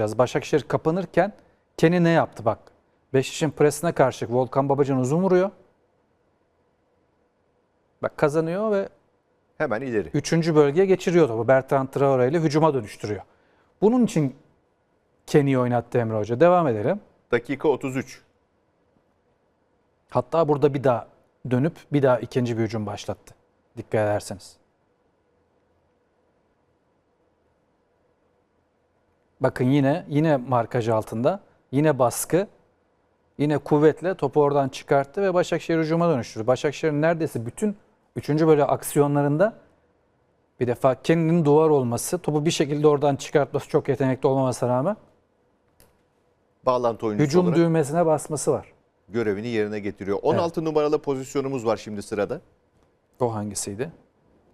Biraz Başakşehir kapanırken Kenny ne yaptı bak. Beşiktaş'ın presine karşı Volkan Babacan uzun vuruyor. Bak kazanıyor ve Hemen ileri. üçüncü bölgeye geçiriyor topu. Bertrand Traore ile hücuma dönüştürüyor. Bunun için Kenny'yi oynattı Emre Hoca. Devam edelim. Dakika 33. Hatta burada bir daha dönüp bir daha ikinci bir hücum başlattı. Dikkat ederseniz. Bakın yine yine markaj altında. Yine baskı. Yine kuvvetle topu oradan çıkarttı ve Başakşehir hücuma dönüştürdü. Başakşehir'in neredeyse bütün üçüncü böyle aksiyonlarında bir defa kendinin duvar olması, topu bir şekilde oradan çıkartması çok yetenekli olmamasına rağmen Bağlantı oyuncusu hücum olarak düğmesine basması var. görevini yerine getiriyor. 16 numaralı pozisyonumuz var şimdi sırada. O hangisiydi?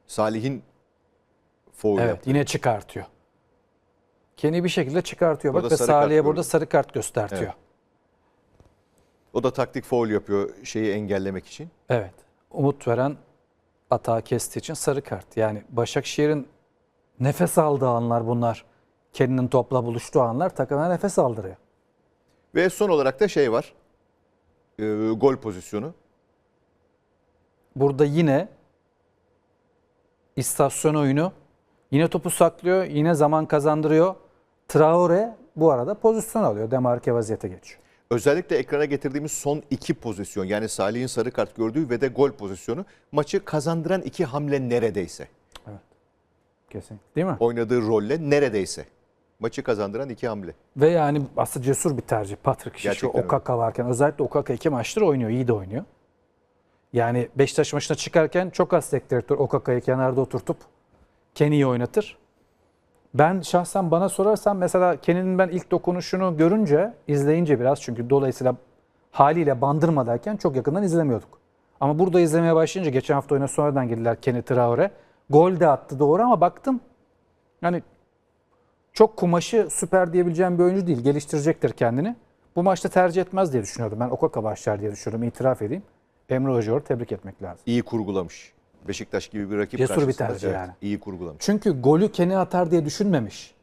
Salih'in foul Evet yaptı. yine çıkartıyor. Kenny bir şekilde çıkartıyor. Bak Burada ve sarı kart Salih'e burada gördüm. sarı kart göstertiyor. Evet. O da taktik foul yapıyor şeyi engellemek için. Evet. Umut veren atağı kestiği için sarı kart. Yani Başakşehir'in nefes aldığı anlar bunlar. Kenny'nin topla buluştuğu anlar takımına nefes aldırıyor. Ve son olarak da şey var. Ee, gol pozisyonu. Burada yine istasyon oyunu. Yine topu saklıyor. Yine zaman kazandırıyor. Traore bu arada pozisyon alıyor. Demarke vaziyete geçiyor. Özellikle ekrana getirdiğimiz son iki pozisyon yani Salih'in sarı kart gördüğü ve de gol pozisyonu maçı kazandıran iki hamle neredeyse. Kesin. Değil mi? Oynadığı rolle neredeyse. Maçı kazandıran iki hamle. Ve yani aslında cesur bir tercih. Patrick öyle. Okaka varken özellikle Okaka iki maçtır oynuyor. iyi de oynuyor. Yani Beşiktaş maçına çıkarken çok az teknik direktör Okaka'yı kenarda oturtup Kenny'yi oynatır. Ben şahsen bana sorarsan mesela Kenny'nin ben ilk dokunuşunu görünce, izleyince biraz çünkü dolayısıyla haliyle bandırmadayken çok yakından izlemiyorduk. Ama burada izlemeye başlayınca geçen hafta oyuna sonradan girdiler Kenny Traore. Gol de attı doğru ama baktım yani çok kumaşı süper diyebileceğim bir oyuncu değil. Geliştirecektir kendini. Bu maçta tercih etmez diye düşünüyordum. Ben Okaka başlar diye düşünüyordum. İtiraf edeyim. Emre Hoca'yı tebrik etmek lazım. İyi kurgulamış. Beşiktaş gibi bir rakip Cesur bir tercih yani. İyi kurgulamış. Çünkü golü Kenny atar diye düşünmemiş.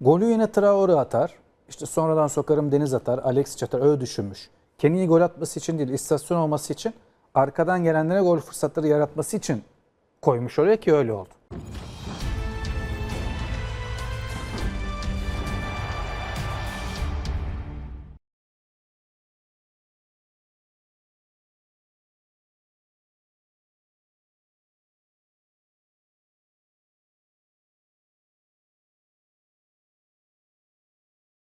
Golü yine Traore atar. İşte sonradan sokarım Deniz atar, Alex atar öyle düşünmüş. Kenny'yi gol atması için değil, istasyon olması için, arkadan gelenlere gol fırsatları yaratması için koymuş oraya ki öyle oldu.